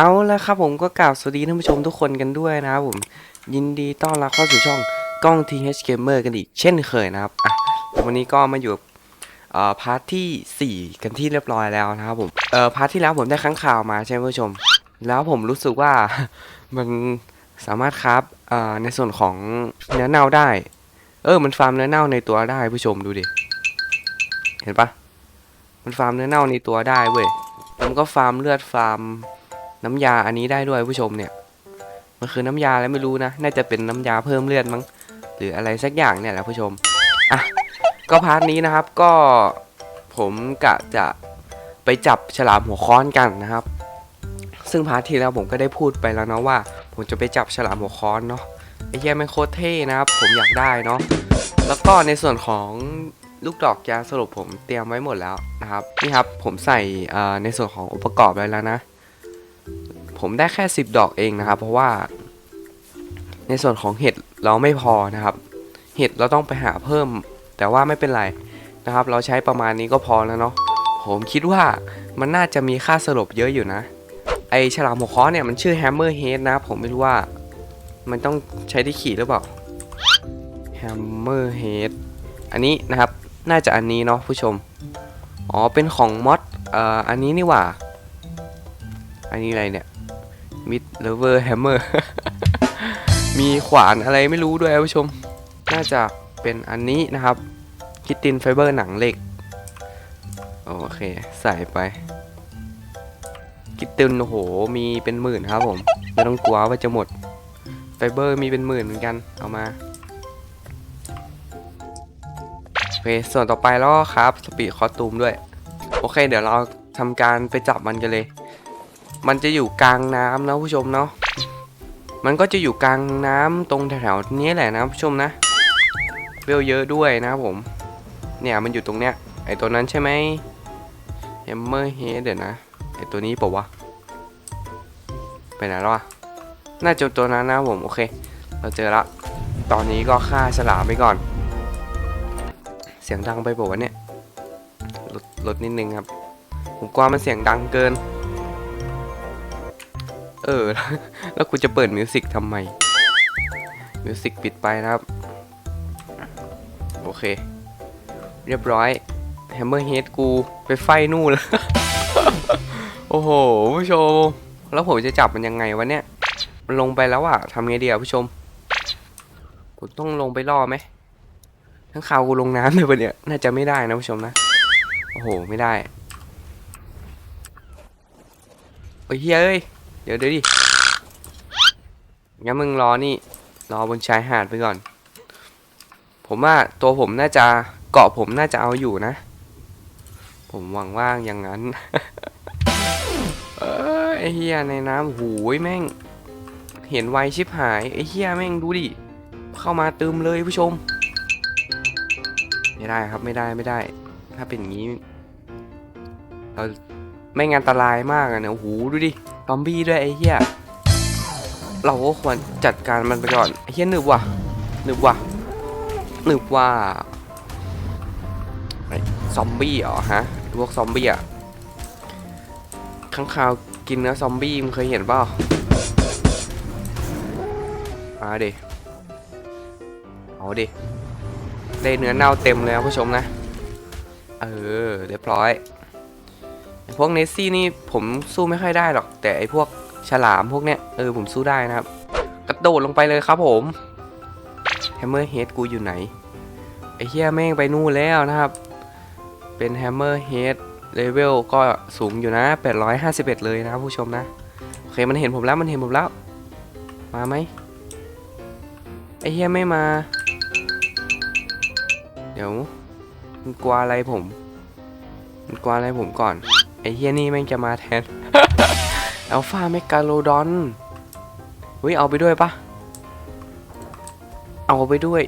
เอาละครับผมก็กล่าวสวัสดีท่านผู้ชมทุกคนกันด้วยนะครับผม ยินดีต้อนรับเข้าสู่ช่องกล้อง TH Gamer กันอีกเช่นเคยนะครับอะวันนี้ก็มาอยู่เอ่อพาร์ทที่ 4 กันที่เรียบร้อยแล้วนะครับผมเอ่อพาร์ทที่แล้วผมได้ค้างข่าวมาใช่ไหมผู้ชม แล้วผมรู้สึกว่ามันสามารถคราฟเอ่ในส่วนของเนื้อเน่าได้ เออมันฟาร์มเนื้อเน่าในตัวได้ผู้ชมดูดิเห็นปะมันฟาร์มเนื้อเน่าในตัวได้เว้ยมันก็ฟาร์มเลือดฟาร์ม น้ำยาอันนี้ได้ด้วยผู้ชมเนี่ย มันคือน้ำยาแล้วไม่รู้นะ น่าจะเป็นน้ำยาเพิ่มเลือดมั้ง หรืออะไรสักอย่างเนี่ยแหละผู้ชม อะ ก็พาร์ทนี้นะครับ ก็ผมกะจะไปจับฉลามหัวค้อนกันนะครับ ซึ่งพาร์ทที่แล้วผมก็ได้พูดไปแล้วเนาะว่า ผมจะไปจับฉลามหัวค้อนเนาะ ไอ้แย่แม่งโคตรเท่นะครับ ผมอยากได้เนาะ แล้วก็ในส่วนของลูกดอกยาสรุปผมเตรียมไว้หมดแล้วนะครับ นี่ครับผมใส่ในส่วนขององค์ประกอบไว้แล้วนะ ผมได้แค่ 10 ดอกเองนะครับ เพราะว่าในส่วนของเห็ดเราไม่พอนะครับ เห็ดเราต้องไปหาเพิ่ม แต่ว่าไม่เป็นไรนะครับ เราใช้ประมาณนี้ก็พอแล้วเนาะผมคิดว่ามันน่าจะมีค่าสลบเยอะอยู่นะ ไอฉลามหัวค้อเนี่ยมันชื่อแฮมเมอร์เฮดนะ ผมไม่รู้ว่ามันต้องใช้ที่ขี่หรือเปล่าแฮมเมอร์เฮดอันนี้นะครับน่าจะอันนี้เนาะผู้ชม อ๋อเป็นของมอดเอ่ออันนี้นี่หว่า อันนี้อะไรเนี่ย มิดเลเวอร์แฮมเมอร์มีขวานอะไรไม่รู้ด้วยผู้ชม น่าจะเป็นอันนี้นะครับ คิตตินไฟเบอร์หนังเหล็ก โอเค ใส่ไป คิตตินโอ้โห มีเป็นหมื่นครับผม ไม่ต้องกลัวว่าจะหมด ไฟเบอร์มีเป็นหมื่นเหมือนกัน เอามา โอเค ส่วนต่อไปแล้วครับ สปีดคอสตูมด้วย โอเค เดี๋ยวเราทำการไปจับมันกันเลย มันจะอยู่กลางน้ำนะผู้ชมเนาะ มันก็จะอยู่กลางน้ำตรงแถวๆนี้แหละนะผู้ชมนะเวลเยอะด้วยนะครับผม เนี่ยมันอยู่ตรงเนี้ย ไอตัวนั้นใช่ไหมเฮมเมอร์เฮดเดี๋ยวนะ ไอตัวนี้ปล่าวะ ไปไหนแล้ววะ น่าจะตัวนั้นนะผม โอเค เราเจอละ ตอนนี้ก็ฆ่าฉลามไปก่อน เสียงดังไปปล่าวะเนี่ยลดลดนิดนึงครับ ผมกลัวมันเสียงดังเกิน เออ แล้วกูจะเปิดมิวสิกทำไม มิวสิกปิดไปนะครับ โอเค เรียบร้อย แฮมเมอร์เฮดกูไปไฟนู่นแล้ว โอ้โห ผู้ชม แล้วผมจะจับมันยังไงวะเนี่ย มันลงไปแล้วอะทำไงดีอะผู้ชม กูต้องลงไปล่อไหม ทั้งข่าวกูลงน้ำเลยปะเนี่ย น่าจะไม่ได้นะผู้ชมนะ โอ้โห ไม่ได้โอ้ยเฮ้ย เดี๋ยวเดี๋ยวดิ งั้นมึงรอนี่ รอบนชายหาดไปก่อน ผมว่าตัวผมน่าจะเกาะผมน่าจะเอาอยู่นะ ผมหวังว่าอย่างนั้น เอ้ยไอเฮียในน้ำหูยแม่ง เห็นไวชิบหายไอ้เฮียแม่งดูดิ เข้ามาเติมเลยผู้ชม ไม่ได้ครับไม่ได้ไม่ได้ ถ้าเป็นอย่างนี้ เราไม่งนอันตรายมากอะเนี่ยโอ้โหดูดิ ซอมบี้ด้วยไอ้เหี้ย เราก็ควรจัดการมันไปก่อน ไอ้เหี้ยหนึบว่ะหนึบว่ะหนึบว่าไอ้ซอมบี้เหรอฮะพวกซอมบี้อะข้างคาวกินเนื้อซอมบี้มึงเคยเห็นเปล่ามาดิเอาดิได้เนื้อเน่าเต็มเลยครับผู้ชมนะ เออ เรียบร้อย พวกเนสซี่นี่ผมสู้ไม่ค่อยได้หรอก แต่ไอพวกฉลามพวกเนี้ยเออผมสู้ได้นะครับ กระโดดลงไปเลยครับผมแฮมเมอร์เฮดกูอยู่ไหน ไอเฮียแม่งไปนู่นแล้วนะครับ เป็นแฮมเมอร์เฮดเลเวลก็สูงอยู่นะ 851 เลยนะครับผู้ชมนะ โอเคมันเห็นผมแล้วมันเห็นผมแล้ว มาไหมไอเฮียไม่มา เดี๋ยวมันกลัวอะไรผม มันกลัวอะไรผมก่อน ไอ้เฮียนี่แม่งจะมาแทนอัลฟาเมกาโลดอนวิเอาไปด้วยปะเอาไปด้วย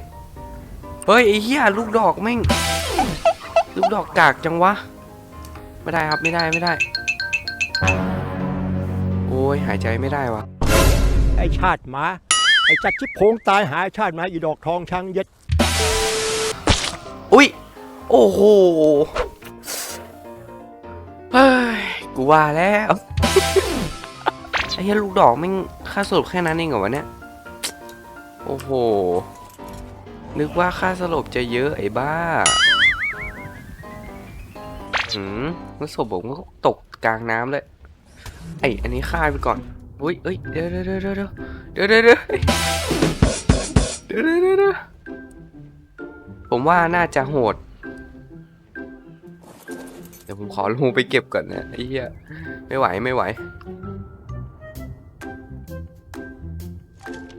เฮ้ยไอ้เฮียลูกดอกแม่ง ลูกดอกกากจังวะ ไม่ได้ครับไม่ได้ไม่ได้ โอ้ยหายใจไม่ได้วะไอชาติหมา ไอจัดชิบโพงตายหาไอ้ชาติหมาอีดอกทองช้างเย็ด อุ้ย โอ้โห เฮ้ย กูว่าแล้ว ไอ้เหี้ยลูกดอกแม่งค่าสลบแค่นั้นเองเหรอวะเนี่ย โอ้โห นึกว่าค่าสลบจะเยอะไอ้บ้า หืมแล้วศพผมก็ตกกลางน้ำเลย ไอ้ อันนี้ฆ่าไปก่อนอุ้ยเอ้ย เดี๋ยวเดี๋ยวเดี๋ยวเดี๋ยวเดี๋ยวเดี๋ยวเดี๋ยวเดี๋ยวเดี๋ยวเดี๋ยวเดี๋ยวผมว่าน่าจะโหด ดี๋ยวผมขอลงไปเก็บก่อนนะไอ้เหี้ยไม่ไหวไม่ไหว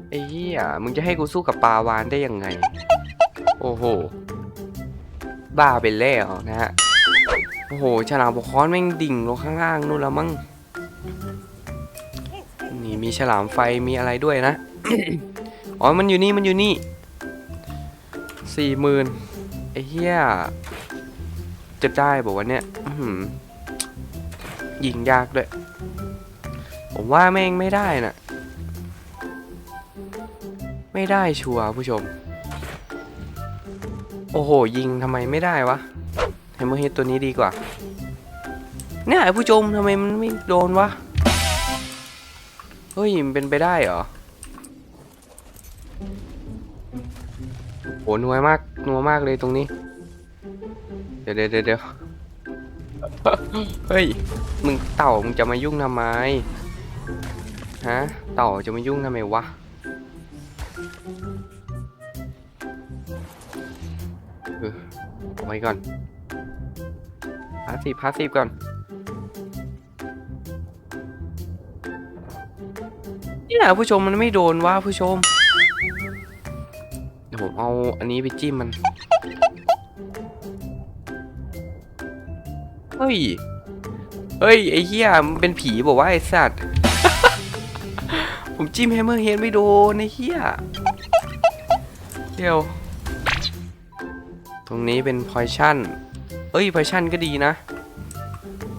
ไอ้เหี้ยมึงจะให้กูสู้กับปลาวานได้ยังไง โอ้โห บ้าไปแล้วนะฮะ โอ้โห ฉลามบกค้อนแม่งดิ่งลงข้างล่างนู่นแล้วมั้ง นี่มีฉลามไฟมีอะไรด้วยนะ อ๋อ มันอยู่นี่ มันอยู่นี่สี่หมื่นไอ้เหี้ย จะได้บอกว่าเนี่ย ยิงยากด้วย ผมว่าแม่งไม่ได้น่ะ ไม่ได้ชัวร์ผู้ชม โอ้โห ยิงทำไมไม่ได้วะเฮมเมอร์เฮดตัวนี้ดีกว่า เนี่ยผู้ชมทำไมมันไม่โดนวะ เฮ้ย มันเป็นไปได้เหรอโหนัวมากนัวมากเลยตรงนี้ เดี๋ยวเดี๋ยวเดี๋ยว เฮ้ย มึงเต่ามึงจะมายุ่งทำไม ฮะ เต่าจะมายุ่งทำไมวะ เออเอาไว้ก่อนพาสีพาสีก่อน เนี่ยผู้ชมมันไม่โดนว่าผู้ชม เดี๋ยวผมเอาอันนี้ไปจิ้มมัน ฮ้ย เฮ้ย ไอ้เหี้ยมันเป็นผีบอกว่าไอ้สัตว์ ผมจิ้มแฮมเมอร์เฮดไม่โดนไอ้เหี้ย เดี๋ยว ตรงนี้เป็นพอยชั่น เอ้ยพอยชั่นก็ดีนะ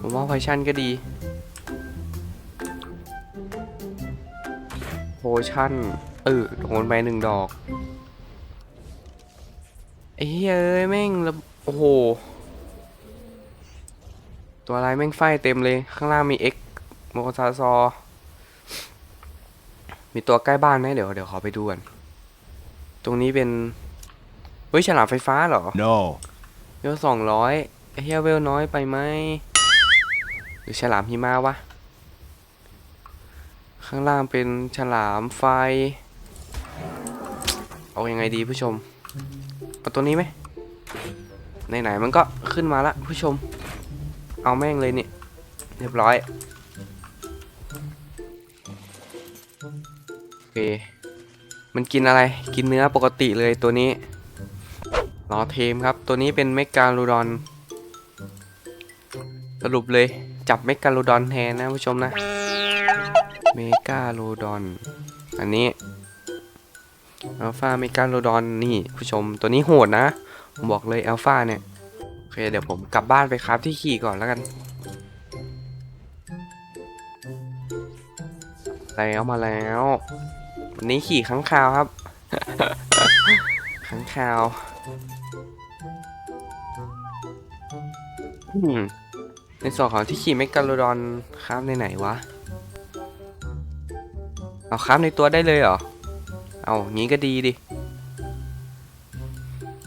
ผมว่าพอยชั่นก็ดีโพชั่น เออโดนไปหนึ่งดอกไอ้เฮ้ยเอ้ยแม่งระโอ้โห ตัวอะไรแม่งไฟเต็มเลย ข้างล่างมี X โมโคซาซอ มีตัวใกล้บ้านไหมเดี๋ยวเดี๋ยวขอไปดูก่อน ตรงนี้เป็น เฮ้ยฉลามไฟฟ้าเหรอ no เวลสองร้อยไอ้เฮียเวลน้อยไปไหมหรือฉลามหิมะวะ ข้างล่างเป็นฉลามไฟ เอายังไงดีผู้ชม เอาตัวนี้ไหมไหนๆมันก็ขึ้นมาละผู้ชม เอาแม่งเลยเนี่ยเรียบร้อย โอเค มันกินอะไร กินเนื้อปกติเลยตัวนี้รอเทมครับ ตัวนี้เป็นเมกาโลดอน สรุปเลย จับเมกาโลดอนแทนนะผู้ชมนะ เมกาโลดอน อันนี้อัลฟาเมกาโลดอนนี่ผู้ชมตัวนี้โหดนะ ผมบอกเลยอัลฟาเนี่ย เคเดี๋ยวผมกลับบ้านไปครับที่ขี่ก่อนแล้วกันแล้วมาแล้ววันนี้ขี่ข้างคาวครับข้างคาวในส่วนของที่ขี่เมกาโลดอนคราฟในไหนวะเอาคราฟในตัวได้เลยเหรอเอางี้ก็ดีดิ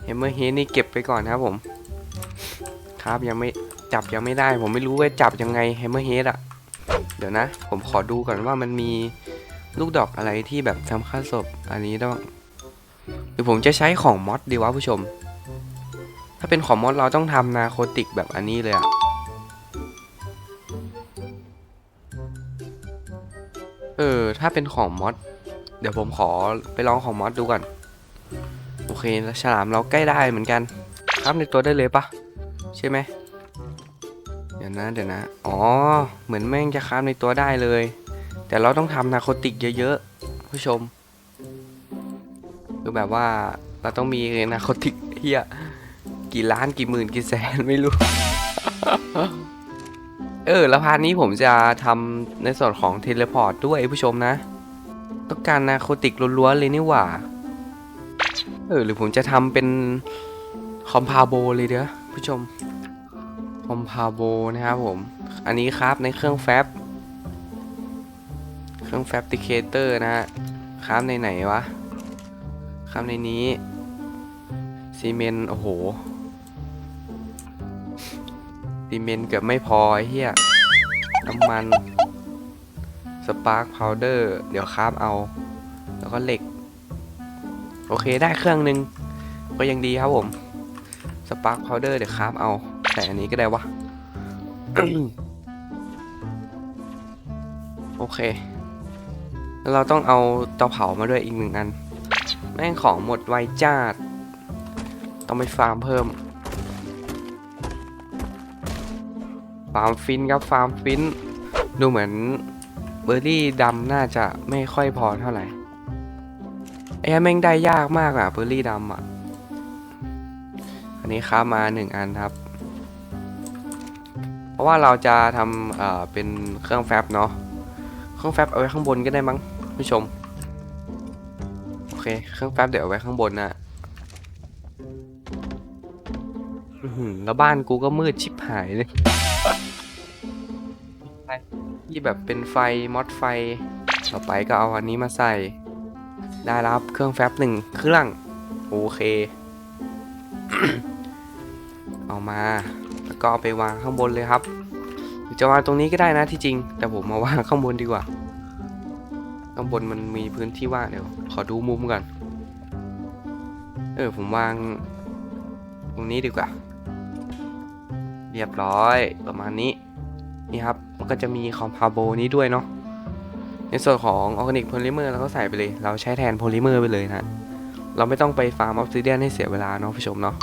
เฮมเมอร์เฮนี่เก็บไปก่อนครับผม ครับยังไม่จับยังไม่ได้ ผมไม่รู้ว่าจับยังไงเฮมเมอร์เฮดอะ เดี๋ยวนะ ผมขอดูก่อนว่ามันมีลูกดอกอะไรที่แบบทำค่าศพอันนี้ได้บ้างหรือผมจะใช้ของมอดดีวะผู้ชม ถ้าเป็นของมอดเราต้องทำนาโคติกแบบอันนี้เลยอะเออ ถ้าเป็นของมอดเดี๋ยวผมขอไปลองของมอดดูก่อน โอเคแล้วฉลามเราใกล้ได้เหมือนกัน ครับในตัวได้เลยปะ ใช่ไหมเดี๋ยวนะเดี๋ยวนะ อ๋อ เหมือนแม่งจะค้ามในตัวได้เลย แต่เราต้องทำนาโคติกเยอะๆ ผู้ชม คือแบบว่าเราต้องมีนาโคติกเฮียกี่ล้านกี่หมื่นกี่แสนไม่รู้ เออ แล้วพาร์ทนี้ผมจะทำในส่วนของเทเลพอร์ตด้วยผู้ชมนะ ต้องการนาโคติกล้วนๆเลยนี่หว่า เออ หรือผมจะทำเป็นคอมพาโบเลยเด้อ ผู้ชมคอมพาโบนะครับผม อันนี้ครับในเครื่องแฟบ เครื่องแฟบติเคเตอร์นะฮะค้ามในไหนวะค้ามในนี้ ซีเมนโอ้โห ซีเมนเกือบไม่พอไอ้เหี้ย น้ำมัน สปาร์คพาวเดอร์ เดี๋ยวคราฟเอา แล้วก็เหล็ก โอเคได้เครื่องหนึ่งก็ยังดีครับผม สปาร์คพาวเดอร์เดี๋ยวคราฟเอา แต่อันนี้ก็ได้วะ โอเค แล้วเราต้องเอาเตาเผามาด้วยอีกหนึ่งอัน แม่งของหมดไวจัดต้องไปฟาร์มเพิ่ม ฟาร์มฟินครับ ฟาร์มฟิน ดูเหมือนเบอร์รี่ดำน่าจะไม่ค่อยพอเท่าไหร่ไอ้แม่งได้ยากมากอะเบอร์รี่ดำอะ นนี้ค้ามาหนึ่งอันครับ เพราะว่าเราจะทำเอ่อเป็นเครื่องแฟบเนาะ เครื่องแฟบเอาไว้ข้างบนก็ได้มั้งผู้ชม โอเค เครื่องแฟบเดี๋ยวเอาไว้ข้างบนนะแล้วบ้านกูก็มืดชิบหายเลยที่แบบเป็นไฟมอดไฟ ต่อไปก็เอาอันนี้มาใส่ ได้รับเครื่องแฟบหนึ่งเครื่อง โอเค เอามา แล้วก็เอาไปวางข้างบนเลยครับหรือจะวางตรงนี้ก็ได้นะที่จริง แต่ผมมาวางข้างบนดีกว่า ข้างบนมันมีพื้นที่ว่างเดี๋ยว ขอดูมุมก่อน เออผมวาง ตรงนี้ดีกว่า เรียบร้อยประมาณนี้ นี่ครับ มันก็จะมีคอมพาโบนี้ด้วยเนาะ ในส่วนของออร์แกนิกโพลิเมอร์เราก็ใส่ไปเลย เราใช้แทนโพลิเมอร์ไปเลยนะ เราไม่ต้องไปฟาร์มออฟซิเดียนให้เสียเวลาเนาะผู้ชมเนาะ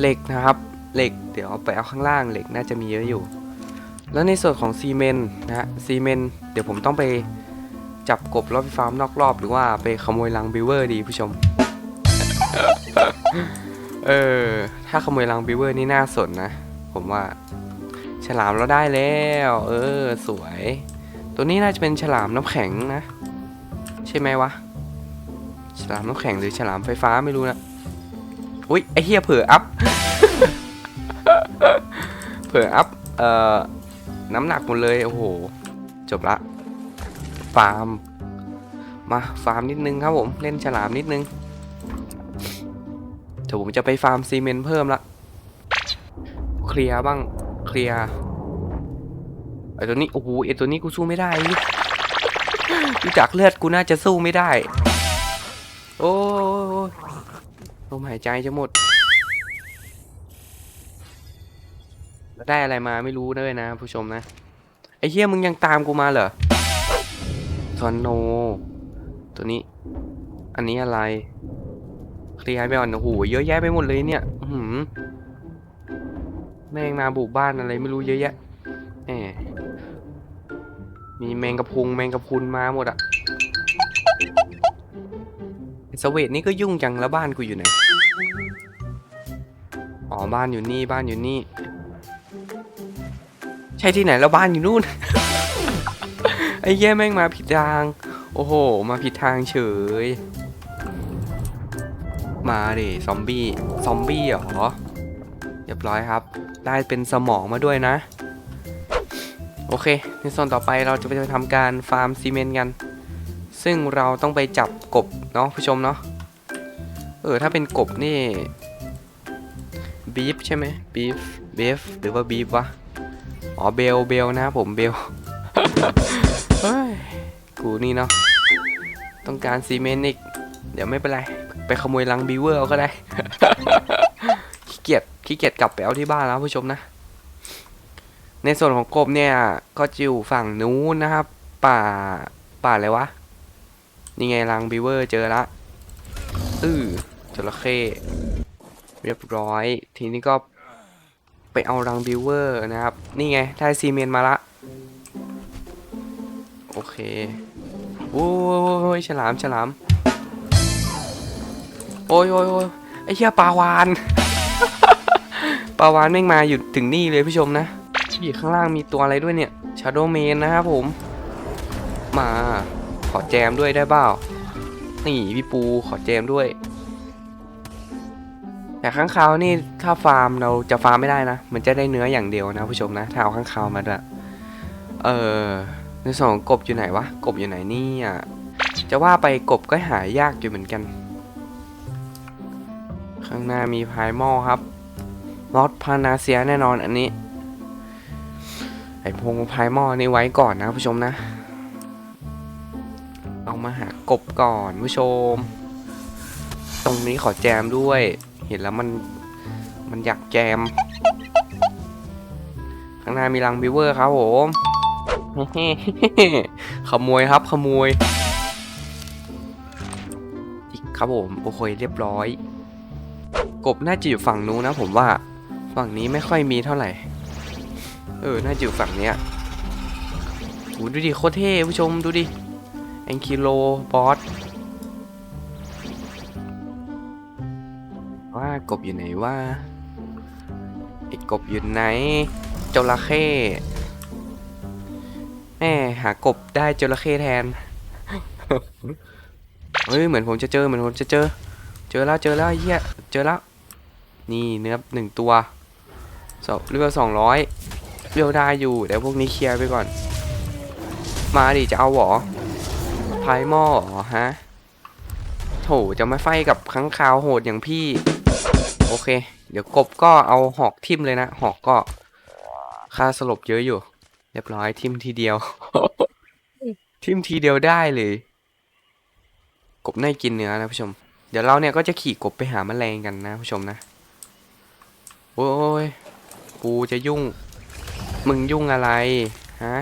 เหล็กนะครับ เหล็กเดี๋ยวเอาไปเอาข้างล่างเหล็กน่าจะมีเยอะอยู่ แล้วในส่วนของซีเมนต์นะซีเมนต์เดี๋ยวผมต้องไปจับกบรอบฟาร์มนอกรอบ หรือว่าไปขโมยรังบิวเวอร์ดีผู้ชม เออ ถ้าขโมยรังบิวเวอร์นี่น่าสนนะ ผมว่า ฉลามเราได้แล้ว เออ สวย ตัวนี้น่าจะเป็นฉลามน้ำแข็งนะ ใช่ไหมวะ ฉลามน้ำแข็งหรือฉลามไฟฟ้าไม่รู้นะ อุ้ยไอเฮียเผลออัพ เผลออัพ เอ่อ น้ำหนักหมดเลย โอ้โห จบละ ฟาร์ม มา ฟาร์มนิดนึงครับผม เล่นฉลามนิดนึงเดี๋ยวผมจะไปฟาร์มซีเมนต์เพิ่มละ เคลียร์บ้าง เคลียร์ ไอตัวนี้ โอ้โห ไอตัวนี้กูสู้ไม่ได้ดูจากเลือดกูน่าจะสู้ไม่ได้ โอ้ย ลมหายใจจะหมด แล้วได้อะไรมาไม่รู้ด้วยนะ ผู้ชมนะ ไอ้เหี้ยมึงยังตามกูมาเหรอทอนโน ตัวนี้ อันนี้อะไรเคลียร์ไปก่อนโอ้โหเยอะแยะไปหมดเลยเนี่ยหือแม่งมาบุกบ้านอะไรไม่รู้เยอะแยะแหมมีแมงกะพุงแมงกะพุนมาหมดอะ สเวตนี่ก็ยุ่งจังแล้วบ้านกูอยู่ไหน อ๋อบ้านอยู่นี่บ้านอยู่นี่ ใช่ที่ไหนแล้วบ้านอยู่นู่น ไอ้แย่แม่งมาผิดทาง โอ้โห มาผิดทางเฉย มาดิซอมบี้ ซอมบี้เหรอ เรียบร้อยครับ ได้เป็นสมองมาด้วยนะ โอเค ในส่วนต่อไปเราจะไปทำการฟาร์มซีเมนต์กัน ซึ่งเราต้องไปจับกบเนาะผู้ชมเนาะเออถ้าเป็นกบนี่บีฟใช่ไหมบีฟบีฟหรือว่าบีฟวะอ๋อเบลเบลนะผมเบลเฮ้ยกูนี่เนาะต้องการซีเมนต์อีก เดี๋ยวไม่เป็นไร ไปขโมยลังบีเวอร์เอาก็ได้ขี้เกียจขี้เกียจกลับไปเอาที่บ้านแล้วผู้ชมนะ ในส่วนของกบเนี่ยก็จะอยู่ฝั่งนู้นนะครับ ป่าป่าอะไรวะ นี่ไงลังบีเวอร์เจอละอื้อจระเข้เรียบร้อย ทีนี้ก็ไปเอารังบิเวอร์นะครับ นี่ไง ได้ซีเมนต์มาละ โอเค โอ้ยฉลามฉลาม โอ้ยโอ้ยโอ้ยไอ้เหี้ยปลาวาน ปลาวานแม่งมาอยู่ถึงนี่เลยผู้ชมนะพี่ข้างล่างมีตัวอะไรด้วยเนี่ยชาโดเมนนะครับผม มา ขอแจมด้วยได้เปล่านี่พี่ปูขอแจมด้วย แต่ข้างคาวนี่ถ้าฟาร์มเราจะฟาร์มไม่ได้นะ มันจะได้เนื้ออย่างเดียวนะผู้ชมนะถ้าเอาข้างคาวมาด้วยเออในส่วนของกบอยู่ไหนวะกบอยู่ไหนนี่ยจะว่าไปกบก็หายากอยู่เหมือนกัน ข้างหน้ามีพายหม้อครับลอดพานาเซียแน่นอนอันนี้ ไอพงพายหม้อนี่ไว้ก่อนนะผู้ชมนะ เอามาหากบก่อนผู้ชม ตรงนี้ขอแจมด้วย เห็นแล้วมันมันอยากแจม ข้างหน้ามีรังบิเวอร์ครับผมขโมยครับขโมย อีกครับผมโอเคเรียบร้อย กบน่าจะอยู่ฝั่งนู้นนะผมว่า ฝั่งนี้ไม่ค่อยมีเท่าไหร่ เออ น่าจะอยู่ฝั่งเนี้ยโหดูดิโคตรเท่ผู้ชมดูดิ แองคิโลบอสว่ากบอยู่ไหนว่าไอ้กบอยู่ไหนจระเข้แม่หากบได้จระเข้แทนเฮ้ยเหมือนผมจะเจอเหมือนผมจะเจอ เจอแล้วเจอแล้วเหี้ยเจอแล้วนี่เนื้อหนึ่งตัวสองเรือสองร้อยเรียวได้อยู่เดี๋ยวพวกนี้เคลียร์ไปก่อน มาดิจะเอาหรอ พายหม้อเหรอฮะ โถจะไม่ไฟกับค้างคาวโหดอย่างพี่ โอเค เดี๋ยวกบก็เอาหอกทิมเลยนะ หอกก็ค่าสลบเยอะอยู่ เรียบร้อยทิมทีเดียว ทิมทีเดียวได้เลย กบน่ากินเนื้อนะผู้ชม เดี๋ยวเราเนี่ยก็จะขี่กบไปหาแมลงกันนะผู้ชมนะ โอ้ยกูจะยุ่ง มึงยุ่งอะไร ฮะ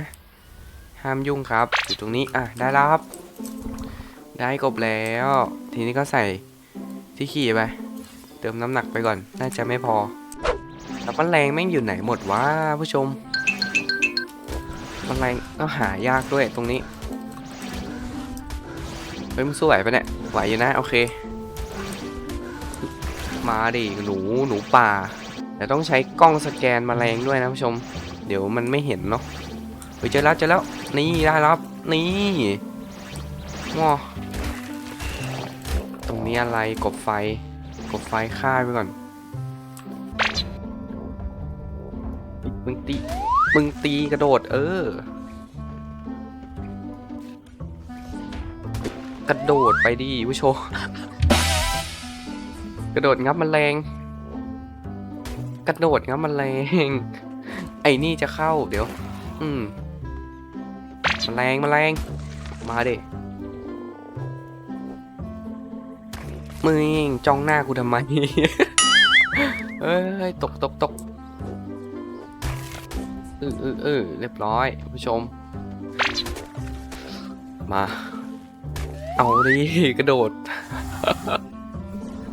ห้ามยุ่งครับ อยู่ตรงนี้ อะ ได้แล้วครับ ได้กบแล้ว ทีนี้ก็ใส่ที่ขี่ไป เติมน้ำหนักไปก่อน น่าจะไม่พอ แล้วแมลงแม่งอยู่ไหนหมดวะผู้ชมแมลงก็หายากด้วยตรงนี้เฮ้ยมึงสู้ไหวปะเนี่ยไหวอยู่นะโอเค มาดิหนูหนูป่าแต่ต้องใช้กล้องสแกนแมลงด้วยนะผู้ชม เดี๋ยวมันไม่เห็นเนาะเฮ้ยเจอแล้วเจอแล้วนี่ได้รับนี่ งอตรงนี้อะไรกบไฟ กบไฟฆ่าไปก่อน มึงตี มึงตีกระโดด เออ กระโดดไปดิผู้ชม กระโดดงับแมลงกระโดดงับแมลงไอ้นี่จะเข้าเดี๋ยว อืมแมลงแมลงมาเดิ มึงจ้องหน้ากูทำไม เอ้ยตกตกตกเออเออเออเรียบร้อยผู้ชม มา เอาดิกระโดด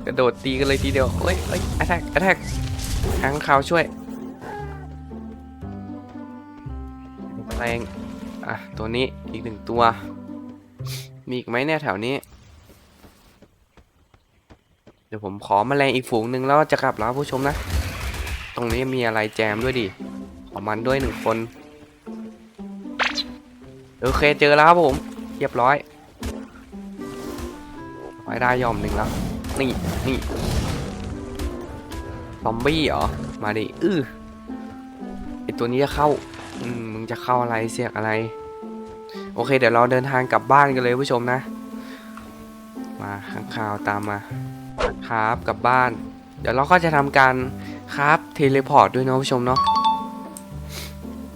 กระโดดตีกันเลยทีเดียวเฮ้ยเฮ้ยแอทแทกแอทแทกหางขาวช่วยแรงอะ ตัวนี้อีกหนึ่งตัว มีอีกไหมเนี่ยแถวนี้ เดี๋ยวผมขอแมลงอีกฝูงหนึ่งแล้วจะกลับแล้วผู้ชมนะ ตรงนี้มีอะไรแจมด้วยดิ ขอมันด้วยหนึ่งคน โอเคเจอแล้วครับผม เรียบร้อยไว้ได้ยอมหนึ่งแล้ว นี่นี่ซอมบี้เหรอ มาดิ อื้อไอตัวนี้จะเข้า อืม มึงจะเข้าอะไรเสียกอะไร โอเค เดี๋ยวเราเดินทางกลับบ้านกันเลยผู้ชมนะ มาข้างข่าวตามมา ครับกลับบ้าน เดี๋ยวเราก็จะทำการครับเทเลพอร์ตด้วยเนาะผู้ชมเนาะ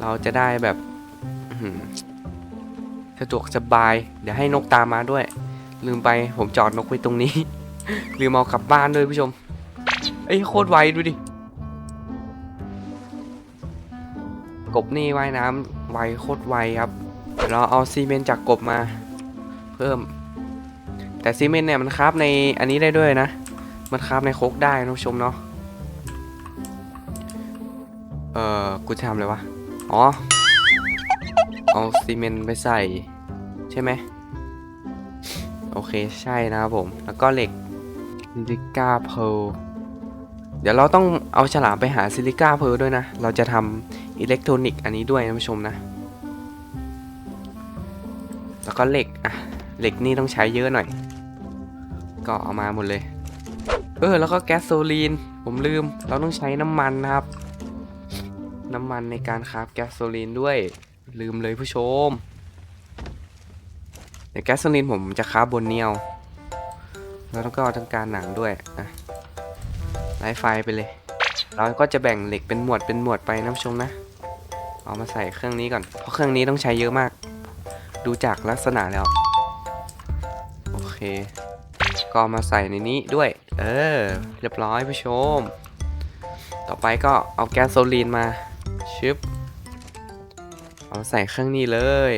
เราจะได้แบบสะดวกสบาย เดี๋ยวให้นกตามมาด้วย ลืมไปผมจอดนกไว้ตรงนี้ ลืมเอากลับบ้านด้วยผู้ชมเอ้โคตรไวดูดิกบนี่ว่ายน้ำไวโคตรไวครับเราเอาซีเมนต์จากกบมา เพิ่ม แต่ซีเมนต์เนี่ยมันคราฟในอันนี้ได้ด้วยนะ มันคราฟในโคกได้นะผู้ชมเนาะ เอ่อ กูจะทำอะไรวะ อ๋อ เอาซีเมนต์ไปใส่ ใช่ไหม โอเคใช่นะครับผม แล้วก็เหล็กซิลิก้าเพลเดี๋ยวเราต้องเอาฉลามไปหาซิลิก้าเพลด้วยนะ เราจะทำอิเล็กทรอนิกส์อันนี้ด้วยนะผู้ชมนะ แล้วก็เหล็ก อะ เหล็กนี่ต้องใช้เยอะหน่อย ก็เอามาหมดเลย เออ แล้วก็แก๊สโซลีน ผมลืม เราต้องใช้น้ำมันนะครับ น้ำมันในการคราฟแก๊สโซลีนด้วย ลืมเลยผู้ชมเดี๋ยวแก๊สโซลินผมจะคราฟบนเนียว แล้วก็ต้องการหนังด้วยอะไล่ไฟไปเลย เราก็จะแบ่งเหล็กเป็นหมวดเป็นหมวดไปนะผู้ชมนะ เอามาใส่เครื่องนี้ก่อน เพราะเครื่องนี้ต้องใช้เยอะมาก ดูจากลักษณะแล้ว โอเค ก็มาใส่ในนี้ด้วย เออ เรียบร้อยผู้ชม ต่อไปก็เอาแก๊สโซลีนมาชึบเอาใส่เครื่องนี้เลย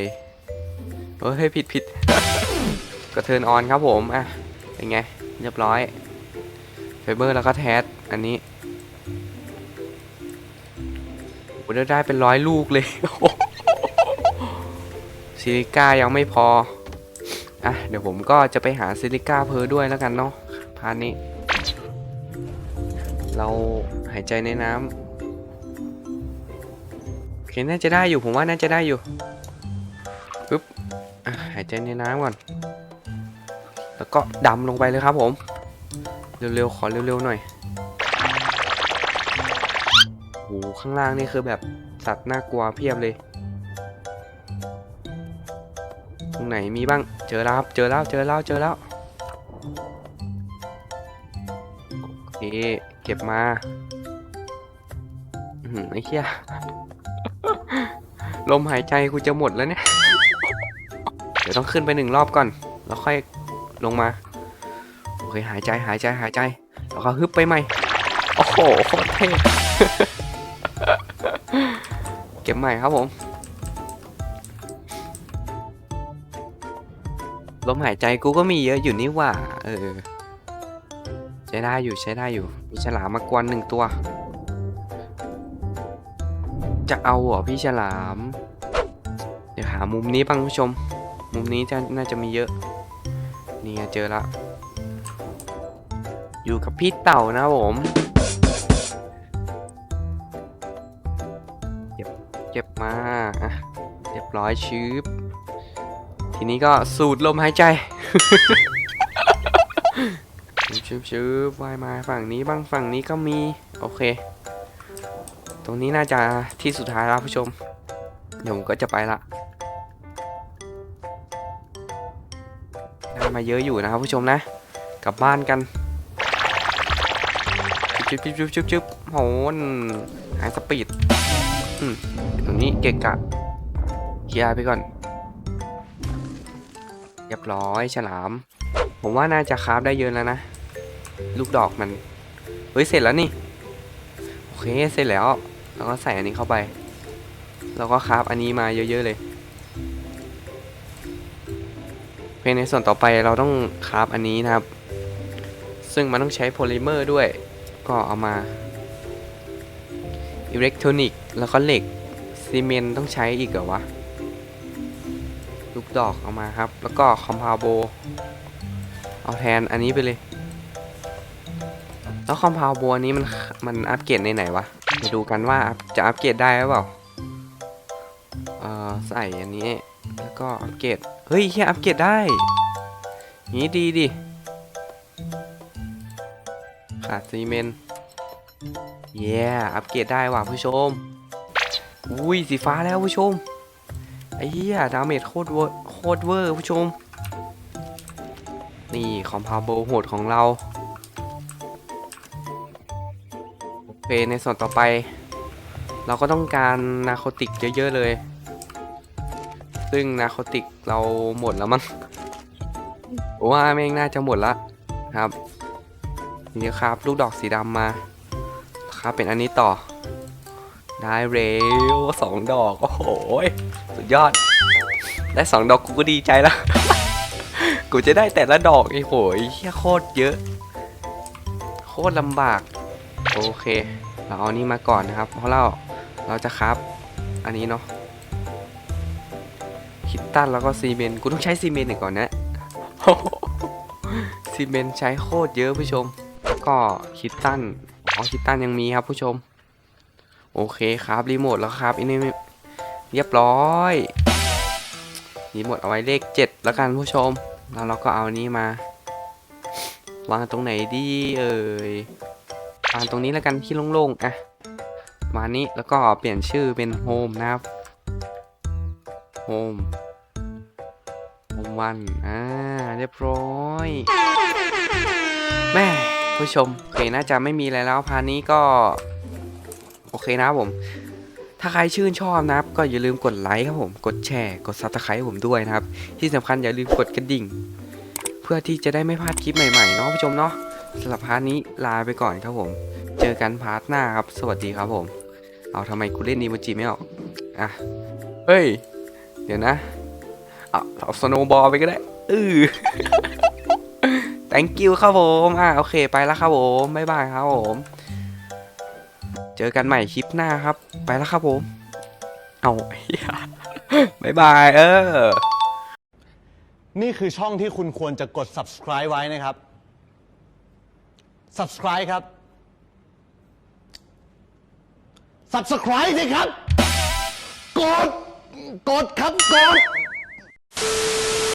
เฮ้ยผิดผิดก็เทินออนครับผมอะเป็นไง เรียบร้อยไฟเบอร์แล้วก็แทสอันนี้โอ้ได้ได้เป็นร้อยลูกเลย ซิลิก้ายังไม่พอ อะเดี๋ยวผมก็จะไปหาซิลิก้าเพอด้วยแล้วกันเนาะพาร์ทนี้ เราหายใจในน้ำโอเคน่าจะได้อยู่ผมว่าน่าจะได้อยู่ปึ๊บอะหายใจในน้ำก่อน แล้วก็ดำลงไปเลยครับผม เร็วๆ ขอเร็วๆหน่อยโอ้โหข้างล่างนี่คือแบบสัตว์น่ากลัวเพียบเลย ไหนมีบ้าง เจอแล้วครับ เจอแล้ว เจอแล้ว เจอแล้ว โอเค เก็บมาอื้อหือไอ้เหี้ย ลมหายใจกูจะหมดแล้วเนี่ย เดี๋ยวต้องขึ้นไปหนึ่งรอบก่อน แล้วค่อยลงมา โอเค หายใจ หายใจ หายใจ แล้วก็ฮึบไปใหม่ โอ้โหโคตรเท่เก็บใหม่ครับผม ลมหายใจกูก็มีเยอะอยู่นี่หว่า เออ ใช้ได้อยู่ใช้ได้อยู่ มีฉลามมากวนหนึ่งตัว จะเอาเหรอพี่ฉลาม เดี๋ยวหามุมนี้บ้างผู้ชม มุมนี้จะน่าจะมีเยอะ นี่ไงเจอละ อยู่กับพี่เต่านะผมเก็บเก็บมาอะเรียบร้อยชืบ ทีนี้ก็สูดลมหายใจชืบชืบว่ายมาฝั่งนี้บ้างฝั่งนี้ก็มี โอเค ตรงนี้น่าจะที่สุดท้ายแล้วผู้ชม เดี๋ยวผมก็จะไปละได้มาเยอะอยู่นะครับผู้ชมนะ กลับบ้านกันจุ๊บจุ๊บจุ๊บจุ๊บจุ๊บโหนหายสปีด อืมตรงนี้เกะกะเคลียร์ไปก่อน เรียบร้อยฉลาม ผมว่าน่าจะคราฟได้เยอะแล้วนะ ลูกดอกมัน เฮ้ย เสร็จแล้วนี่ โอเค เสร็จแล้ว แล้วก็ใส่อันนี้เข้าไป แล้วก็คราฟอันนี้มาเยอะ ๆ เลยเพในส่วนต่อไปเราต้องคราฟอันนี้นะครับ ซึ่งมันต้องใช้โพลิเมอร์ด้วย ก็เอามาอิเล็กทรอนิกส์แล้วก็เหล็กซีเมนต์ต้องใช้อีกเหรอวะ ดอกเอามาครับ แล้วก็คอมพาวโบเอาแทนอันนี้ไปเลย แล้วคอมพาวโบอันนี้มันมันอัปเกรดในไหนวะมาดูกันว่าจะอัปเกรดได้หรือเปล่าเอ่อใส่อันนี้ แล้วก็อัปเกรดเฮ้ยเฮียอัปเกรดได้นี้ดีดิขาดซีเมนต์เย้อัปเกรดได้ว่ะผู้ชม อุ้ยสีฟ้าแล้วผู้ชม ไอ้เหี้ยดาเมจโคตรเวอร์ คตรเวอร์ผู้ชม นี่คอมพาโบโหดของเราเคในส่วนต่อไป เราก็ต้องการนาโคติกเยอะ ๆ เลย ซึ่งนาโคติกเราหมดแล้วมั้งว่าแม่งน่าจะหมดละครับนี่ครับ ลูกดอกสีดำมาครับเป็นอันนี้ต่อ ได้เร็วสองดอก โอ้โห สุดยอด ได้สองดอกกูก็ดีใจแล้วกูจะได้แต่ละดอกไอ้โหยเฮียโคตรเยอะ โคตรลำบาก โอเค เราเอานี้มาก่อนนะครับ เพราะเราเราจะครับ อันนี้เนาะคิดตันแล้วก็ซีเมนต์กูต้องใช้ซีเมนต์อีกก่อนนะซีเมนต์ใช้โคตรเยอะผู้ชม ก็คิดตันอ๋อคิดตันยังมีครับผู้ชม โอเคครับรีโมทแล้วครับอันนี้เรียบร้อย รีโมทเอาไว้เลข 7 แล้วกันผู้ชม แล้วเราก็เอานี้มา วางตรงไหนดีเอ่ยวางตรงนี้แล้วกันที่โล่งๆอะมานี้แล้วก็เปลี่ยนชื่อเป็นโฮมนะครับโฮมผมวันอ่าเรียบร้อยแม่ผู้ชมโอเคน่าจะไม่มีอะไรแล้วพานี้ก็ โอเคนะผม ถ้าใครชื่นชอบนะครับ ก็อย่าลืมกดไลค์ครับผม กดแชร์ กดซับสไครต์ผมด้วยนะครับ ที่สำคัญอย่าลืมกดกระดิ่ง เพื่อที่จะได้ไม่พลาดคลิปใหม่ๆเนาะผู้ชมเนาะสำหรับพาร์ทนี้ลาไปก่อนครับผม เจอกันพาร์ทหน้าครับ สวัสดีครับผม เอาทำไมกูเล่นอีโมจิไม่ออก อะ เฮ้ย เดี๋ยวนะเอาเอาสโนว์บอลไปก็ได้อือ thank you ครับผม อะโอเคไปแล้วครับผม บ๊ายบายครับผม เจอกันใหม่คลิปหน้าครับ ไปแล้วครับผม เอาบายบาย เออ นี่คือช่องที่คุณควรจะกด subscribe ไว้นะครับ subscribe ครับ subscribe สิครับ กด กดครับ กด